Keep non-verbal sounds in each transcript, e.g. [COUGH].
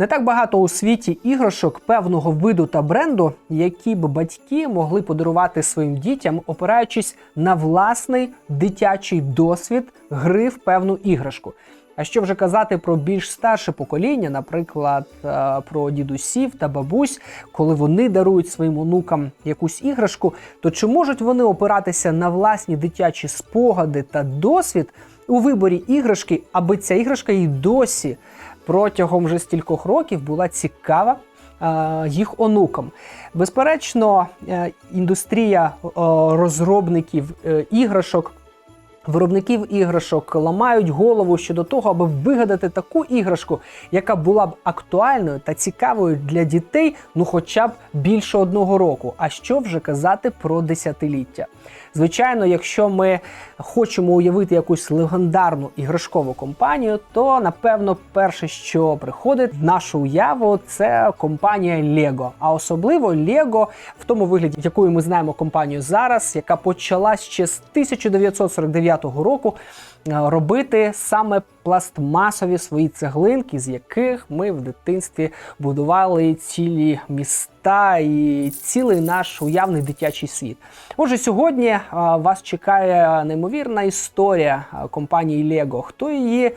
Не так багато у світі іграшок певного виду та бренду, які б батьки могли подарувати своїм дітям, опираючись на власний дитячий досвід гри в певну іграшку. А що вже казати про більш старше покоління, наприклад, е, про дідусів та бабусь, коли вони дарують своїм онукам якусь іграшку, то чи можуть вони опиратися на власні дитячі спогади та досвід у виборі іграшки, аби ця іграшка і досі протягом вже стількох років була цікава е, їх онукам? Безперечно, е, індустрія е, розробників іграшок. Виробників іграшок ламають голову щодо того, аби вигадати таку іграшку, яка була б актуальною та цікавою для дітей, ну хоча б більше одного року. А що вже казати про десятиліття? Звичайно, якщо ми хочемо уявити якусь легендарну іграшкову компанію, то напевно перше, що приходить в нашу уяву, це компанія Lego. А особливо Lego в тому вигляді, якою ми знаємо компанію зараз, яка почалась ще з 1949 року робити саме пластмасові свої цеглинки, з яких ми в дитинстві будували цілі міста і цілий наш уявний дитячий світ. Отже, сьогодні е, вас чекає неймовірна історія е, компанії Lego. Хто її е,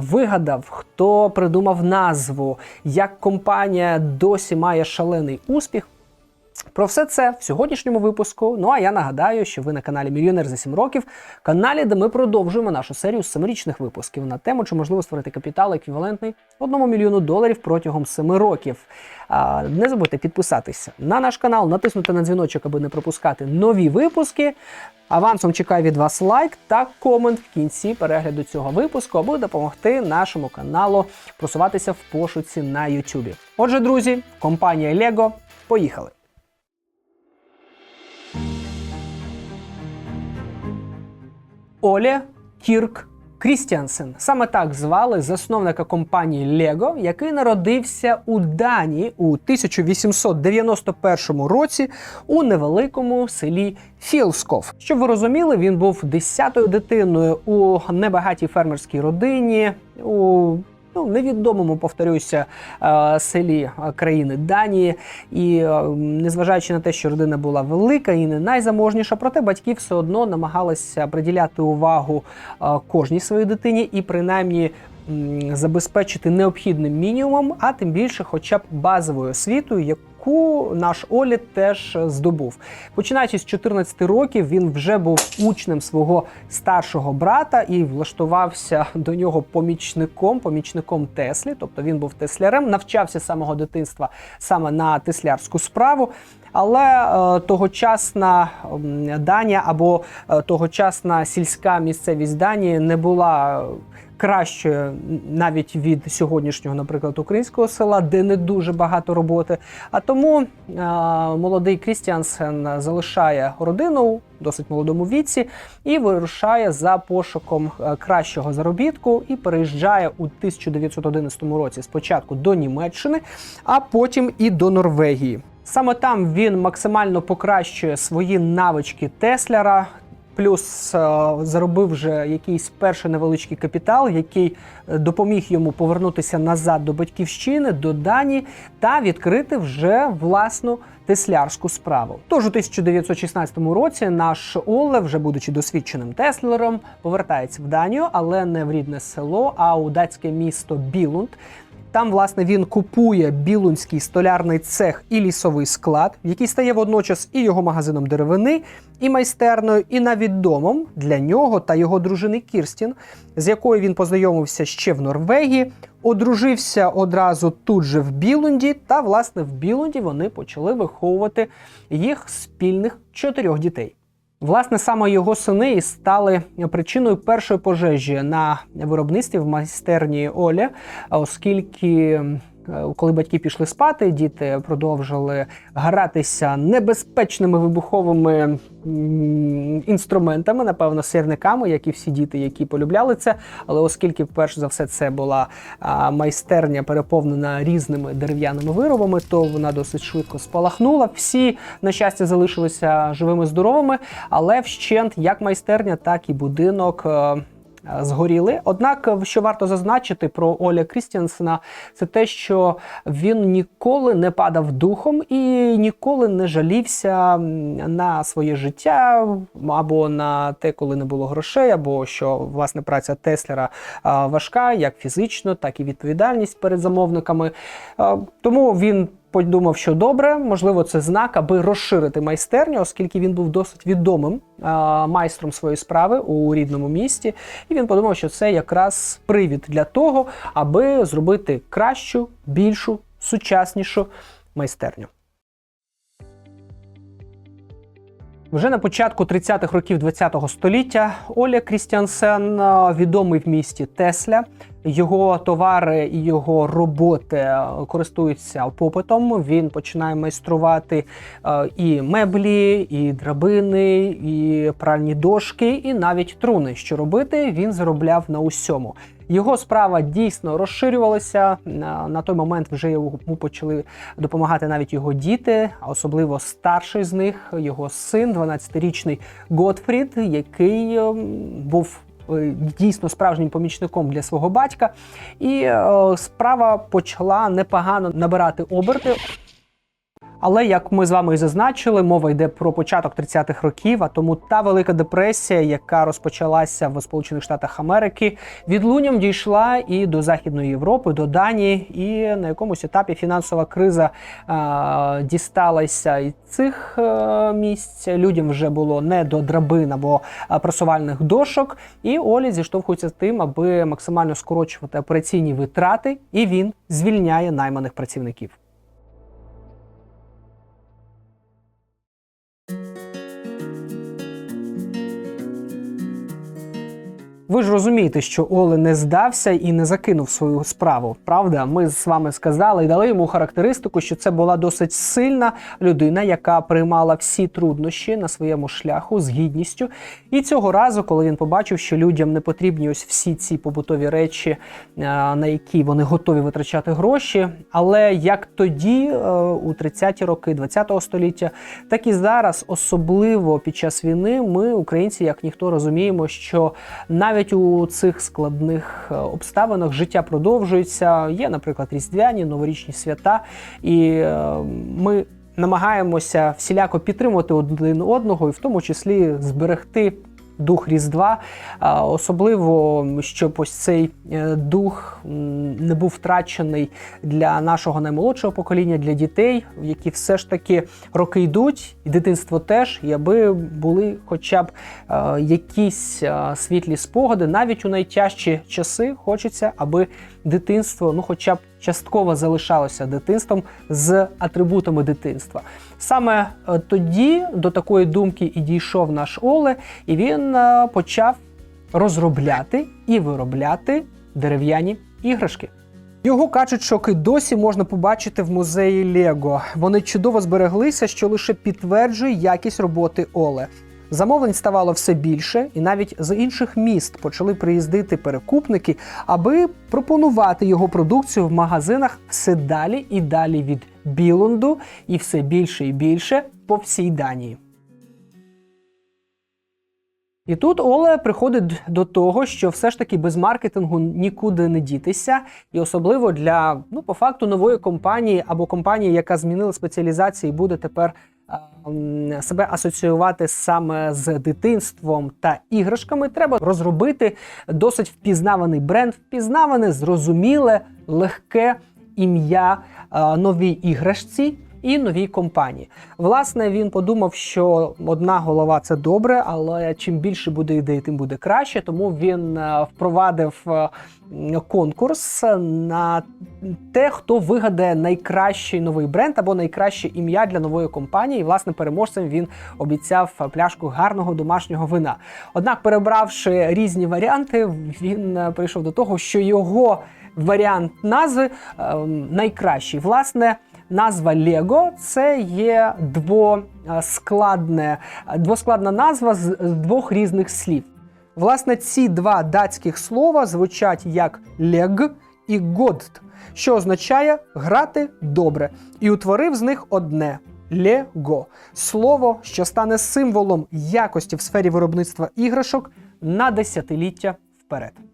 вигадав, хто придумав назву, як компанія досі має шалений успіх. Про все це в сьогоднішньому випуску. Ну а я нагадаю, що ви на каналі Мільйонер за 7 років, каналі, де ми продовжуємо нашу серію семирічних випусків на тему, чи можливо створити капітал еквівалентний 1 мільйону доларів протягом 7 років. А, не забудьте підписатися на наш канал, натиснути на дзвіночок, аби не пропускати нові випуски. Авансом чекаю від вас лайк та комент в кінці перегляду цього випуску, аби допомогти нашому каналу просуватися в пошуці на YouTube. Отже, друзі, компанія Lego, поїхали! Оле Кірк Крістіансен. Саме так звали засновника компанії Lego, який народився у Данії у 1891 році у невеликому селі Філсков. Щоб ви розуміли, він був десятою дитиною у небагатій фермерській родині. у Ну, невідомому, повторюся, е, селі е, країни Данії, і е, незважаючи на те, що родина була велика і не найзаможніша, проте батьки все одно намагалися приділяти увагу кожній своїй дитині і принаймні забезпечити необхідним мінімумом, а тим більше, хоча б базовою освітою, яку наш Олі теж здобув. Починаючи з 14 років, він вже був учнем свого старшого брата і влаштувався [LAUGHS] до нього помічником, помічником Теслі. Тобто він був теслярем, навчався з самого дитинства саме на теслярську справу. Але е, тогочасна Данія або е, тогочасна сільська місцевість Данії не була кращою навіть від сьогоднішнього, наприклад, українського села, де не дуже багато роботи. А тому е, молодий Крістіансен залишає родину досить молодому віці і вирушає за пошуком е, кращого заробітку і переїжджає у 1911 році спочатку до Німеччини, а потім і до Норвегії. Саме там він максимально покращує свої навички Тесляра. Плюс е, заробив вже якийсь перший невеличкий капітал, який е, допоміг йому повернутися назад до батьківщини, до Данії та відкрити вже власну теслярську справу. Тож у 1916 році наш Оле, вже будучи досвідченим теслером, повертається в Данію, але не в рідне село, а у датське місто Білунд. Там, власне, він купує білунський столярний цех і лісовий склад, який стає водночас і його магазином деревини, і майстерною, і навіть домом для нього та його дружини Кірстін, з якою він познайомився ще в Норвегії, одружився одразу тут же в Білунді, та, власне, в Білунді вони почали виховувати їх спільних чотирьох дітей. Власне, саме його сини і стали причиною першої пожежі на виробництві в майстерні Оля, оскільки. Е, Коли батьки пішли спати, діти продовжили гратися небезпечними вибуховими інструментами, напевно, сірниками, як і всі діти, які полюбляли це. Але оскільки, перш за все, це була майстерня переповнена різними дерев'яними виробами, то вона досить швидко спалахнула. Всі, на щастя, залишилися живими здоровими, але вщент як майстерня, так і будинок. Згоріли. Однак, що варто зазначити про Оля Крістіансена, це те, що він ніколи не падав духом і ніколи не жалівся на своє життя або на те, коли не було грошей, або що власне праця Теслера важка, як фізично, так і відповідальність перед замовниками. Тому він. Подумав, що добре, можливо, це знак, аби розширити майстерню, оскільки він був досить відомим майстром своєї справи у рідному місті. І він подумав, що це якраз привід для того, аби зробити кращу, більшу, сучаснішу майстерню. Вже на початку 30-х років ХХ століття Оля Крістіансен е, відомий в місті Тесля. Його товари і його роботи е, користуються попитом. Він починає майструвати е, і меблі, і драбини, і пральні дошки, і навіть труни. Що робити, він заробляв на усьому. Його справа дійсно розширювалася. На, той момент вже йому почали допомагати навіть його діти, а особливо старший з них, його син, 12-річний Готфрід, який ем, був е, дійсно справжнім помічником для свого батька. І е, справа почала непогано набирати оберти. Але як ми з вами і зазначили, мова йде про початок 30-х років. А тому та велика депресія, яка розпочалася в Сполучених Штатах Америки, відлунням дійшла і до Західної Європи, до Данії, і на якомусь етапі фінансова криза а, дісталася і цих а, місць. Людям вже було не до драбин або а, просувальних дошок. І Олі зіштовхується з тим, аби максимально скорочувати операційні витрати, і він звільняє найманих працівників. Ви ж розумієте, що Оле не здався і не закинув свою справу. Правда, ми з вами сказали і дали йому характеристику, що це була досить сильна людина, яка приймала всі труднощі на своєму шляху з гідністю. І цього разу, коли він побачив, що людям не потрібні ось всі ці побутові речі, е, на які вони готові витрачати гроші. Але як тоді, е, у 30-ті роки 20-го століття, так і зараз, особливо під час війни, ми, українці, як ніхто розуміємо, що навіть у цих складних е, обставинах життя продовжується. Є, наприклад, різдвяні, новорічні свята, і е, ми намагаємося всіляко підтримувати один одного, і в тому числі зберегти. Дух Різдва, особливо щоб ось цей е, дух не був втрачений для нашого наймолодшого покоління, для дітей, які все ж таки роки йдуть, і дитинство теж, і аби були хоча б е, якісь е, світлі спогади, навіть у найтяжчі часи хочеться, аби дитинство, ну, хоча б частково залишалося дитинством з атрибутами дитинства. Саме е, тоді до такої думки і дійшов наш Оле, і він е, почав розробляти і виробляти дерев'яні іграшки. Його качечок і досі можна побачити в музеї Лего. Вони чудово збереглися, що лише підтверджує якість роботи Оле. Замовлень ставало все більше, і навіть з інших міст почали приїздити перекупники, аби пропонувати його продукцію в магазинах все далі і далі від Білунду, і все більше і більше по всій Данії. І тут Оле приходить до того, що все ж таки без маркетингу нікуди не дітися, і особливо для ну по факту нової компанії або компанії, яка змінила спеціалізацію, і буде тепер себе асоціювати саме з дитинством та іграшками. Треба розробити досить впізнаваний бренд, впізнаване, зрозуміле, легке ім'я новій іграшці і новій компанії. Власне, він подумав, що одна голова це добре, але чим більше буде ідей, тим буде краще. Тому він е, впровадив е, конкурс на те, хто вигадає найкращий новий бренд або найкраще ім'я для нової компанії. І, власне, переможцем він обіцяв пляшку гарного домашнього вина. Однак, перебравши різні варіанти, він е, прийшов до того, що його варіант назви е, найкращий. Власне. Назва Лего це є двоскладне, двоскладна назва з двох різних слів. Власне, ці два датських слова звучать як лег і годт, що означає грати добре, і утворив з них одне лего слово, що стане символом якості в сфері виробництва іграшок на десятиліття вперед.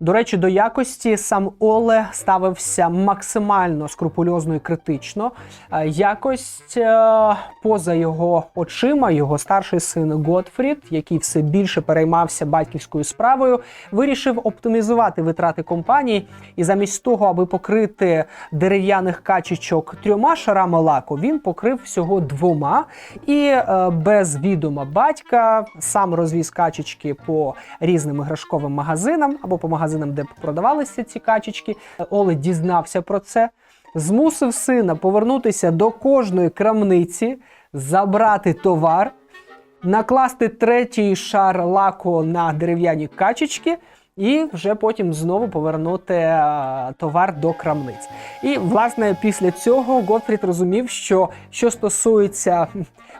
До речі, до якості сам Оле ставився максимально скрупульозно і критично. Е, Якость е, поза його очима, його старший син Готфрід, який все більше переймався батьківською справою, вирішив оптимізувати витрати компанії. І замість того, аби покрити дерев'яних качечок трьома шарами лаку, він покрив всього двома. І е, без відома батька сам розвіз качечки по різним іграшковим магазинам або по магазинам, де продавалися ці качечки. Оле дізнався про це, змусив сина повернутися до кожної крамниці, забрати товар, накласти третій шар лаку на дерев'яні качечки. І вже потім знову повернути е, товар до крамниць. І власне після цього Готфрід розумів, що що стосується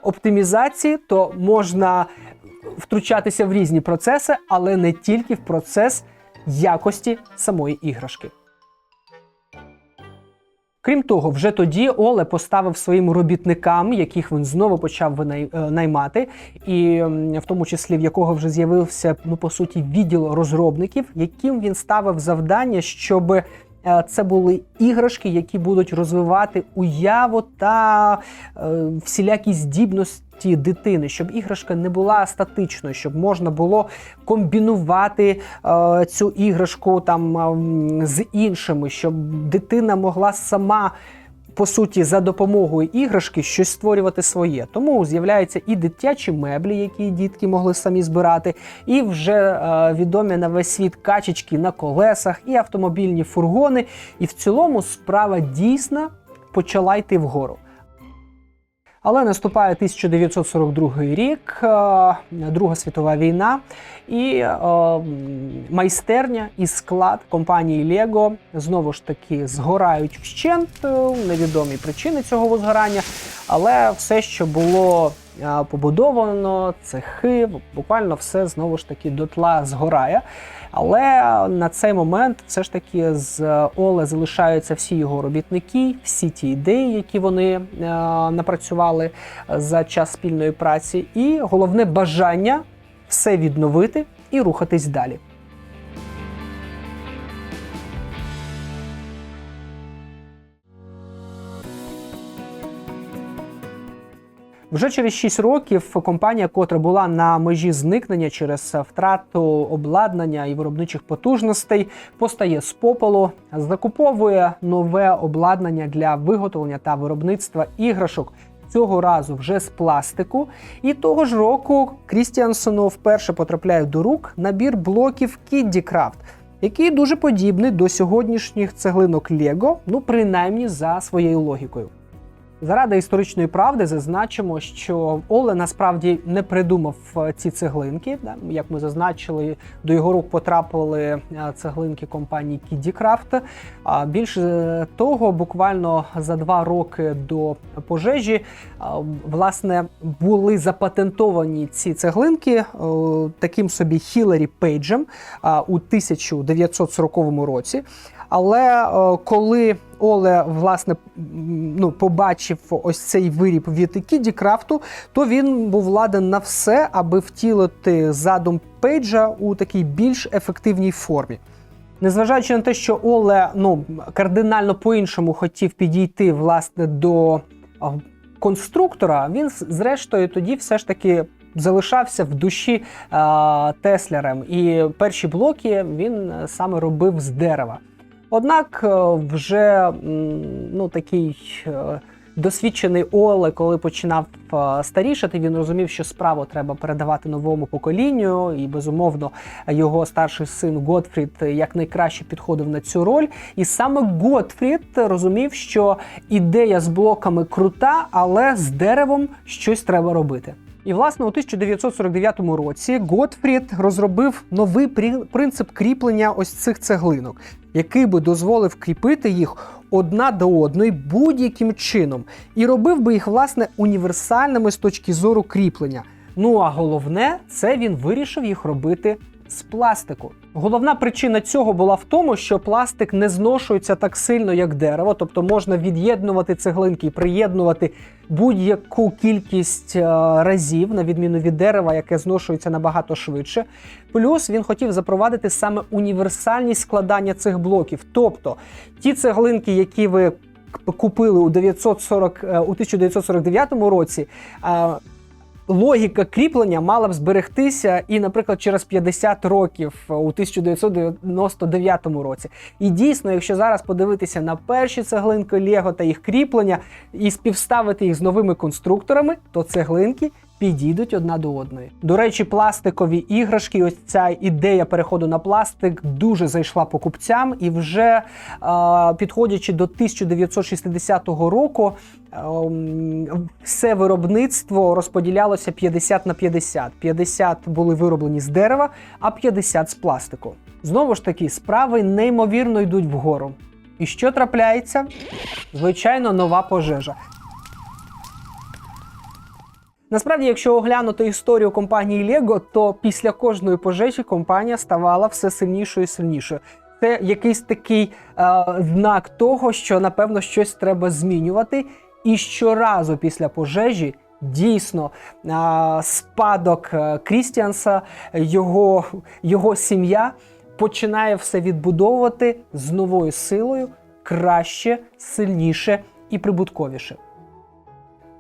оптимізації, то можна втручатися в різні процеси, але не тільки в процес якості самої іграшки. Крім того, вже тоді Оле поставив своїм робітникам, яких він знову почав е, наймати, і в тому числі в якого вже з'явився ну по суті відділ розробників, яким він ставив завдання, щоб це були іграшки, які будуть розвивати уяву та е, всілякі здібності дитини, щоб іграшка не була статичною, щоб можна було комбінувати е, цю іграшку там з іншими, щоб дитина могла сама. По суті, за допомогою іграшки щось створювати своє. Тому з'являються і дитячі меблі, які дітки могли самі збирати, і вже е, відомі на весь світ качечки на колесах, і автомобільні фургони. І в цілому справа дійсно почала йти вгору. Але наступає 1942 рік, е, Друга світова війна, і е, майстерня і склад компанії Lego знову ж таки згорають вщент. е, Невідомі причини цього возгорання, але все, що було побудовано, цехи, буквально все знову ж таки дотла згорає. Але на цей момент все ж таки з Оле залишаються всі його робітники, всі ті ідеї, які вони е, напрацювали за час спільної праці, і головне бажання все відновити і рухатись далі. Вже через 6 років компанія, котра була на межі зникнення через втрату обладнання і виробничих потужностей, постає з попелу, закуповує нове обладнання для виготовлення та виробництва іграшок. Цього разу вже з пластику. І того ж року Крістіансону вперше потрапляє до рук набір блоків Craft, який дуже подібний до сьогоднішніх цеглинок Lego, ну принаймні за своєю логікою. Заради історичної правди зазначимо, що Оле насправді не придумав е, ці цеглинки. Як ми зазначили, до його рук потрапили е, цеглинки компанії Kiddycraft. А більше того, буквально за два роки до пожежі, власне, були запатентовані ці цеглинки е, таким собі Хіларі Пейджем у 1940 році. Але е, коли Оле власне ну, побачив ось цей виріб від Кіді Крафту, то він був ладен на все, аби втілити задум Пейджа у такій більш ефективній формі. Незважаючи на те, що Оле ну, кардинально по-іншому хотів підійти власне до конструктора, він зрештою тоді все ж таки залишався в душі а, Теслером. І перші блоки він е, саме робив з дерева. Однак е, вже ну, такий е, досвідчений Оле, коли починав е, старішати, він розумів, що справу треба передавати новому поколінню, і безумовно його старший син Готфрід якнайкраще підходив на цю роль. І саме Готфрід розумів, що ідея з блоками крута, але з деревом щось треба робити. І власне у 1949 році Готфрід розробив новий принцип кріплення ось цих цеглинок, який би дозволив кріпити їх одна до одної будь-яким чином, і робив би їх власне універсальними з точки зору кріплення. Ну а головне, це він вирішив їх робити з пластику. Головна причина цього була в тому, що пластик не зношується так сильно, як дерево, тобто можна від'єднувати цеглинки і приєднувати будь-яку кількість е, разів, на відміну від дерева, яке зношується набагато швидше. Плюс він хотів запровадити саме універсальність складання цих блоків. Тобто ті цеглинки, які ви купили у 940, е, у 1949 році. Логіка кріплення мала б зберегтися і, наприклад, через 50 років е, у 1999 році. І дійсно, якщо зараз подивитися на перші цеглинки Лего та їх кріплення і співставити їх з новими конструкторами, то цеглинки підійдуть одна до одної. До речі, пластикові іграшки, ось ця ідея переходу на пластик дуже зайшла покупцям, і вже е, підходячи до 1960 року, ем, все виробництво розподілялося 50 на 50. 50 були вироблені з дерева, а 50 з пластику. Знову ж таки, справи неймовірно йдуть вгору. І що трапляється? Звичайно, нова пожежа. Насправді, якщо оглянути історію компанії Lego, то після кожної пожежі компанія ставала все сильнішою і сильнішою. Це якийсь такий е, знак того, що напевно щось треба змінювати. І щоразу після пожежі дійсно е, спадок е, Крістіанса, його, його сім'я починає все відбудовувати з новою силою краще, сильніше і прибутковіше.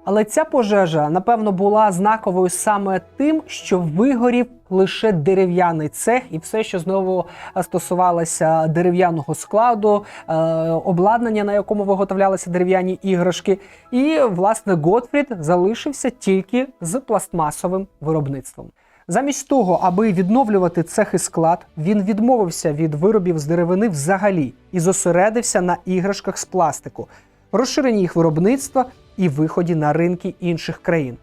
Але ця пожежа, напевно, була знаковою саме тим, що вигорів лише дерев'яний цех, і все, що знову е, стосувалося дерев'яного складу, е, обладнання, на якому виготовлялися дерев'яні іграшки. І, власне, Готфрід залишився тільки з пластмасовим виробництвом. Замість того, аби відновлювати цех і склад, він відмовився від виробів з деревини взагалі і зосередився на іграшках з пластику, розширенні їх виробництва і виході на ринки інших країн.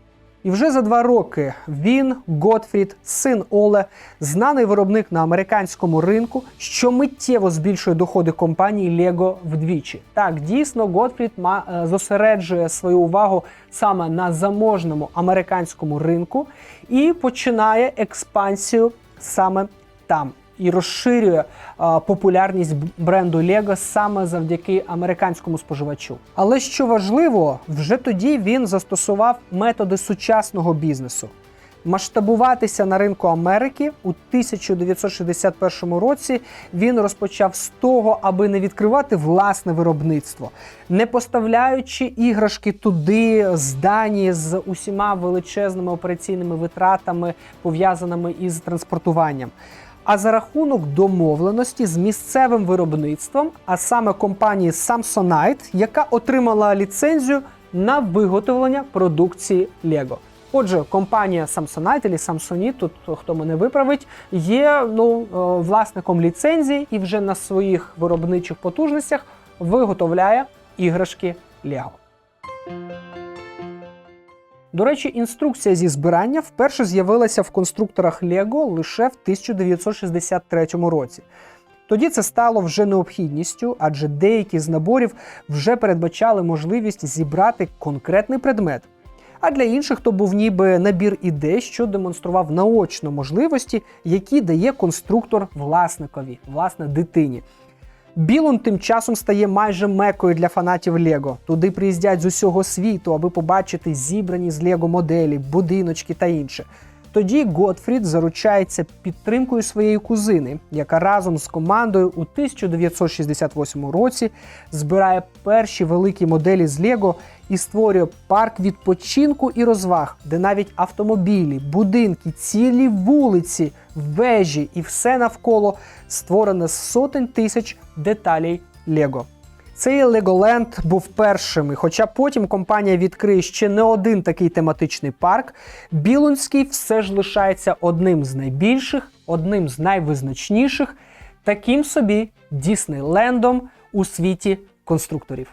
І вже за два роки він, Готфрід, син Оле, знаний виробник на американському ринку, що миттєво збільшує доходи компанії Lego вдвічі. Так, дійсно, Готфрід е, зосереджує свою увагу саме на заможному американському ринку і починає експансію саме там. І розширює популярність бренду Lego саме завдяки американському споживачу. Але що важливо, вже тоді він застосував методи сучасного бізнесу. Масштабуватися на ринку Америки у 1961 році він розпочав з того, аби не відкривати власне виробництво, не поставляючи іграшки туди з Данії з усіма величезними операційними витратами, пов'язаними із транспортуванням. А за рахунок домовленості з місцевим виробництвом, а саме компанії Samsonite, яка отримала ліцензію на виготовлення продукції Lego. Отже, компанія Samsonite або Samsonite, тут хто мене виправить, є ну, е, власником ліцензії і вже на своїх виробничих потужностях виготовляє іграшки Lego. До речі, інструкція зі збирання вперше з'явилася в конструкторах Lego лише в 1963 році. Тоді це стало вже необхідністю, адже деякі з наборів вже передбачали можливість зібрати конкретний предмет. А для інших то був ніби набір ідей, що демонстрував наочно можливості, які дає конструктор власникові, власне, дитині. Білун тим часом стає майже мекою для фанатів Лего. Туди приїздять з усього світу, аби побачити зібрані з Лего моделі, будиночки та інше. Тоді Готфрід заручається підтримкою своєї кузини, яка разом з командою у 1968 році збирає перші великі моделі з Лего і створює парк відпочинку і розваг, де навіть автомобілі, будинки, цілі вулиці, вежі і все навколо створене з сотень тисяч деталей Лего. Цей Леголенд був першим, і хоча потім компанія відкриє ще не один такий тематичний парк, Білунський все ж лишається одним з найбільших, одним з найвизначніших, таким собі Діснейлендом у світі конструкторів.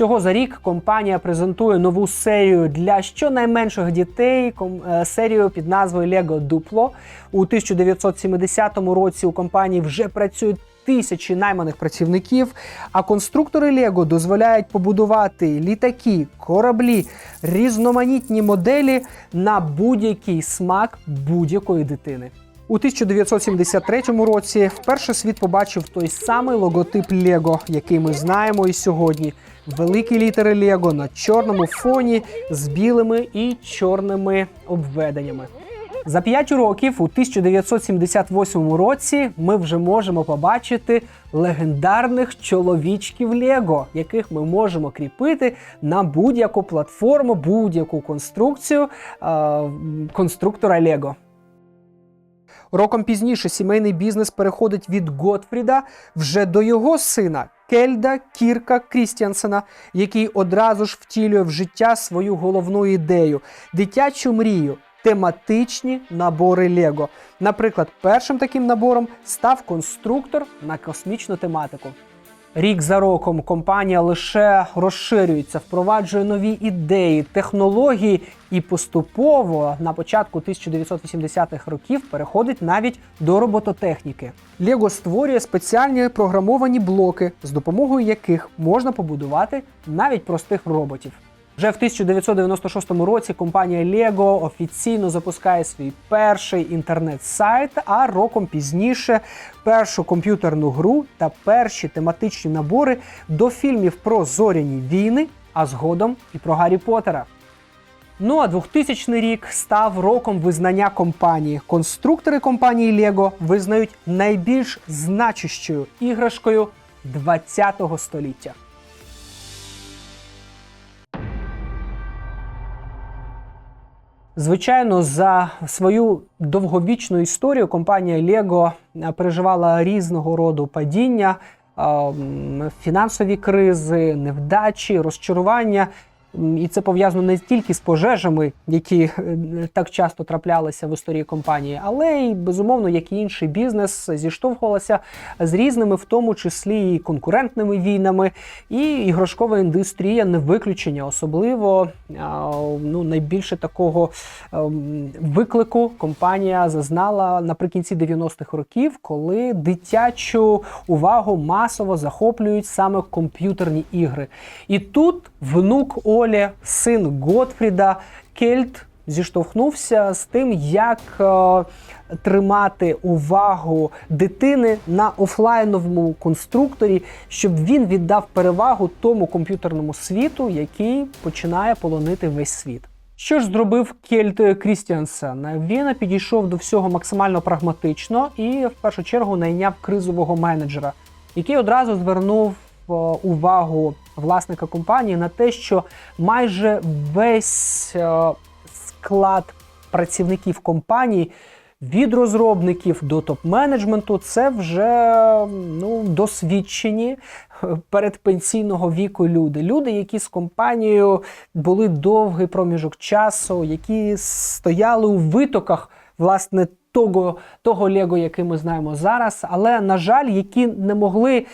Цього за рік компанія презентує нову серію для щонайменших дітей. е, Серію під назвою Lego Duplo. У 1970 році у компанії вже працюють тисячі найманих працівників. А конструктори Лего дозволяють побудувати літаки, кораблі, різноманітні моделі на будь-який смак будь-якої дитини. У 1973 році вперше світ побачив той самий логотип Лего, який ми знаємо і сьогодні. Великі літери Лего на чорному фоні з білими і чорними обведеннями. За 5 років, у 1978 році, ми вже можемо побачити легендарних чоловічків Лего, яких ми можемо кріпити на будь-яку платформу, будь-яку конструкцію е- конструктора Лего. Роком пізніше сімейний бізнес переходить від Готфріда вже до його сина Кельда Кірка Крістіансена, який одразу ж втілює в життя свою головну ідею дитячу мрію. Тематичні набори Лего. Наприклад, першим таким набором став конструктор на космічну тематику. Рік за роком компанія лише розширюється, впроваджує нові ідеї, технології і поступово на початку 1980-х років переходить навіть до робототехніки. Лего створює спеціальні програмовані блоки, з допомогою яких можна побудувати навіть простих роботів. Вже в 1996 році компанія Lego офіційно запускає свій перший інтернет-сайт, а роком пізніше першу комп'ютерну гру та перші тематичні набори до фільмів про зоряні війни, а згодом і про Гаррі Поттера. Ну а 2000 рік став роком визнання компанії. Конструктори компанії Lego визнають найбільш значущою іграшкою 20-го століття. Звичайно, за свою довговічну історію компанія Lego переживала різного роду падіння, фінансові кризи, невдачі, розчарування. І це пов'язано не тільки з пожежами, які е, так часто траплялися в історії компанії, але й безумовно, як і інший бізнес, зіштовхувалася з різними, в тому числі і конкурентними війнами. І іграшкова індустрія не виключення, особливо ну найбільше такого ем, виклику компанія зазнала наприкінці 90-х років, коли дитячу увагу масово захоплюють саме комп'ютерні ігри. І тут внук Олі, син Готфріда Кельт зіштовхнувся з тим, як е, тримати увагу дитини на офлайновому конструкторі, щоб він віддав перевагу тому комп'ютерному світу, який починає полонити весь світ. Що ж зробив Кельт Крістіансен? Він підійшов до всього максимально прагматично і в першу чергу найняв кризового менеджера, який одразу звернув е, увагу власника компанії на те, що майже весь е, склад працівників компанії. Від розробників до топ-менеджменту це вже ну, досвідчені передпенсійного віку люди. Люди, які з компанією були довгий проміжок часу, які стояли у витоках власне того, того Лего, який ми знаємо зараз, але, на жаль, які не могли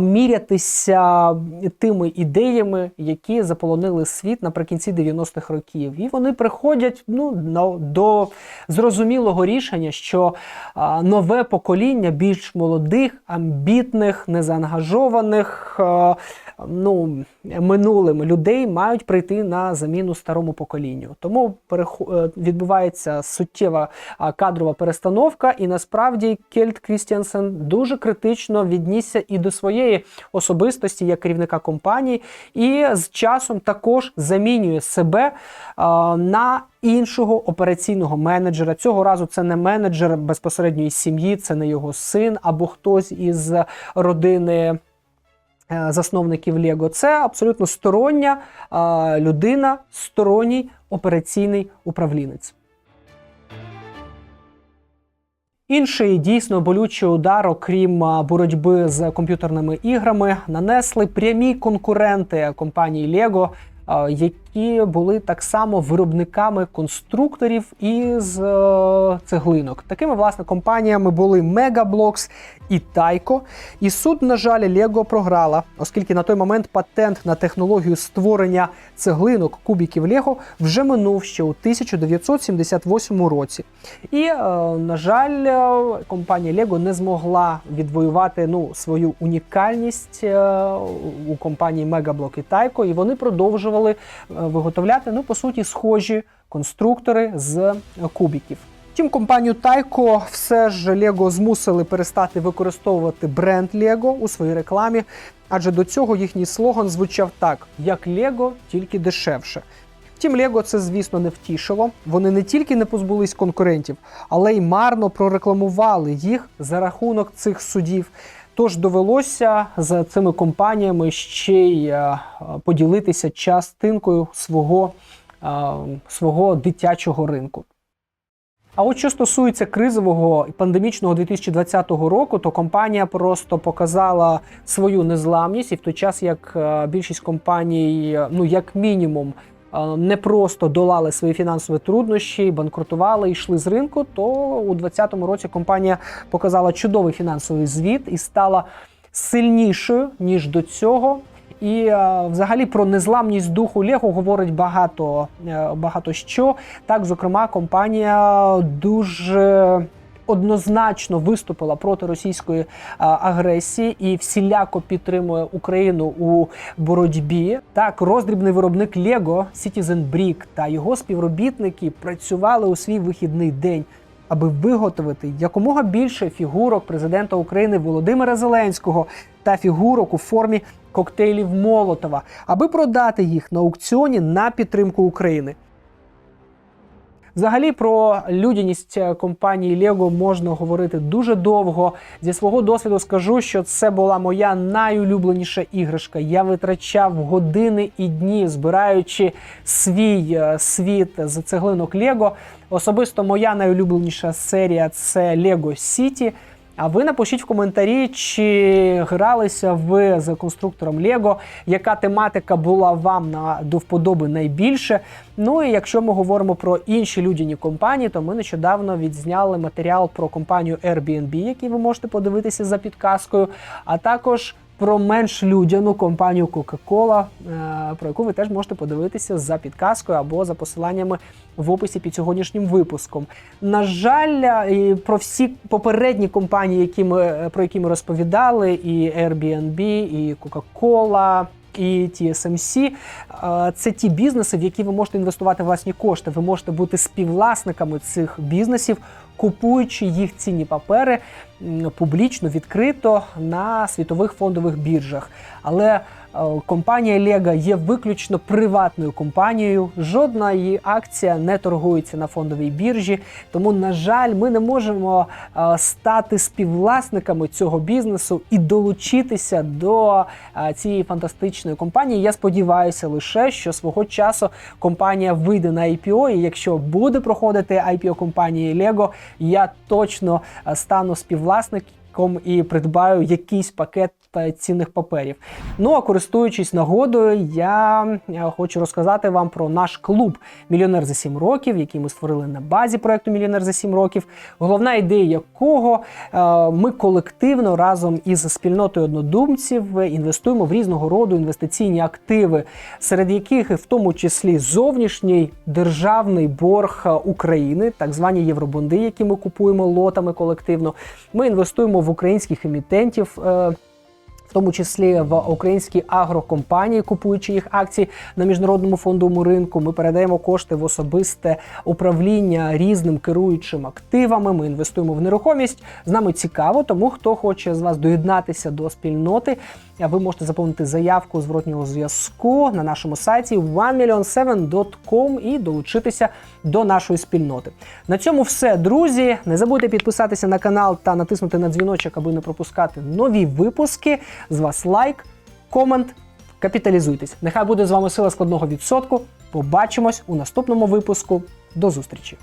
мірятися тими ідеями, які заполонили світ наприкінці 90-х років. І вони приходять ну, до зрозумілого рішення, що нове покоління більш молодих, амбітних, незаангажованих. Ну, минулим людей мають прийти на заміну старому поколінню. Тому е, відбувається суттєва кадрова перестановка, і насправді Кельт Крістіансен дуже критично віднісся і до своєї особистості як керівника компанії, і з часом також замінює себе на іншого операційного менеджера. Цього разу це не менеджер безпосередньої сім'ї, це не його син або хтось із родини. Е, засновників Лего це абсолютно стороння людина, сторонній операційний управлінець. Інший дійсно болючий удар, окрім боротьби з комп'ютерними іграми, нанесли прямі конкуренти компанії Lego, які були так само виробниками конструкторів із е, цеглинок. Такими власне компаніями були Megablocks і Taiko. І суд, на жаль, Lego програла, оскільки на той момент патент на технологію створення цеглинок кубіків Lego вже минув ще у 1978 році. І, е, на жаль, е, компанія Lego не змогла відвоювати ну, свою унікальність е, у компанії Megablok і Taiko, і вони продовжували е, виготовляти, ну, по суті, схожі конструктори з кубіків. Втім, компанію Taiko все ж Lego змусили перестати використовувати бренд Lego у своїй рекламі, адже до цього їхній слоган звучав так: як Lego, тільки дешевше. Втім, Lego це, звісно, не втішило. Вони не тільки не позбулись конкурентів, але й марно прорекламували їх за рахунок цих судів. Тож довелося з цими компаніями ще й е, поділитися частинкою свого, е, свого дитячого ринку. А от що стосується кризового і пандемічного 2020 року, то компанія просто показала свою незламність, і в той час як е, більшість компаній, ну як мінімум, не просто долали свої фінансові труднощі, банкрутували йшли з ринку, то у 2020 році компанія показала чудовий фінансовий звіт і стала сильнішою ніж до цього. І е, взагалі про незламність духу Лего говорить багато, е, багато що. Так, зокрема, компанія дуже однозначно виступила проти російської агресії і всіляко підтримує Україну у боротьбі. Так, роздрібний виробник Lego Citizen Brick та його співробітники працювали у свій вихідний день. Аби виготовити якомога більше фігурок президента України Володимира Зеленського та фігурок у формі коктейлів Молотова, аби продати їх на аукціоні на підтримку України. Взагалі про людяність е, компанії Lego можна говорити дуже довго. Зі свого досвіду скажу, що це була моя найулюбленіша іграшка. Я витрачав години і дні, збираючи свій е, світ з цеглинок Lego. Особисто моя найулюбленіша серія це Lego City. А ви напишіть в коментарі, чи гралися ви з конструктором Лего, яка тематика була вам на до вподоби найбільше. Ну і якщо ми говоримо про інші людяні компанії, то ми нещодавно відзняли матеріал про компанію Airbnb, який ви можете подивитися за підказкою, а також про менш людяну компанію Coca-Cola, е, про яку ви теж можете подивитися за підказкою або за посиланнями в описі під сьогоднішнім випуском. На жаль, е, про всі попередні компанії, які ми е, про які ми розповідали, і Airbnb, і Coca-Cola, і TSMC – це ті бізнеси, в які ви можете інвестувати власні кошти. Ви можете бути співвласниками цих бізнесів, купуючи їх цінні папери публічно відкрито на світових фондових біржах. Але компанія Lego є виключно приватною компанією. Жодна її акція не торгується на фондовій біржі. Тому, на жаль, ми не можемо е, стати співвласниками цього бізнесу і долучитися до е, цієї фантастичної компанії. Я сподіваюся лише, що свого часу компанія вийде на IPO, і якщо буде проходити IPO компанії Lego, я точно е, стану співвласником і придбаю якийсь пакет та цінних паперів. Ну а користуючись нагодою, я е, хочу розказати вам про наш клуб Мільйонер за 7 років, який ми створили на базі проекту Мільйонер за 7 років. Головна ідея якого е, ми колективно разом із спільнотою однодумців інвестуємо в різного роду інвестиційні активи, серед яких в тому числі зовнішній державний борг е, України, так звані євробонди, які ми купуємо лотами колективно. Ми інвестуємо в українських емітентів. В тому числі в українські агрокомпанії, купуючи їх акції на міжнародному фондовому ринку. Ми передаємо кошти в особисте управління різним керуючим активами. Ми інвестуємо в нерухомість. З нами цікаво, тому хто хоче з вас доєднатися до спільноти. Ви можете заповнити заявку зворотнього зв'язку на нашому сайті 1million7.com і долучитися до нашої спільноти. На цьому все, друзі. Не забудьте підписатися на канал та натиснути на дзвіночок, аби не пропускати нові випуски. З вас лайк, комент, капіталізуйтесь. Нехай буде з вами сила складного відсотку. Побачимось у наступному випуску. До зустрічі!